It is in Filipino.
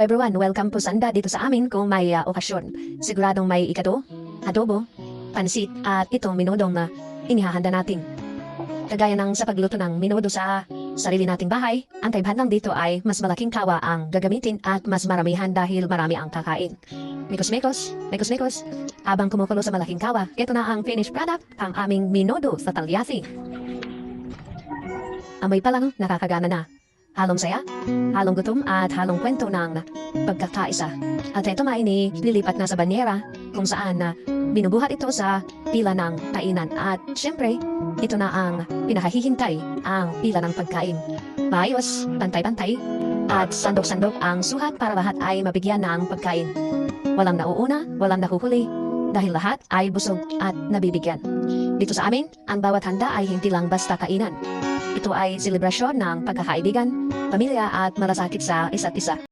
Everyone, welcome po sanda dito sa amin kung may ah, okasyon. Siguradong may ikado, adobo, pansit at itong minodong na inihahanda natin. Kagaya ng sa pagluto ng minudo sa sarili nating bahay, ang kaibahan lang dito ay mas malaking kawa ang gagamitin at mas maramihan dahil marami ang kakain. Mikos-mikos, mikos-mikos, habang kumukulo sa malaking kawa, ito na ang finished product, ang aming minudo sa talyasi. Amoy pa lang, nakakagana na. Halong saya, halong gutom at halong kwento ng pagkakaisa. At ito nga ini lilipat na sa banyera kung saan na binubuhat ito sa pila ng kainan. At syempre, ito na ang pinakahihintay ang pila ng pagkain. Maayos, pantay-pantay, at sandok-sandok ang suhat para lahat ay mabigyan ng pagkain. Walang nauuna, walang nahuhuli, dahil lahat ay busog at nabibigyan. Dito sa amin, ang bawat handa ay hindi lang basta kainan. Ito ay selebrasyon ng pagkakaibigan, pamilya at malasakit sa isa't isa.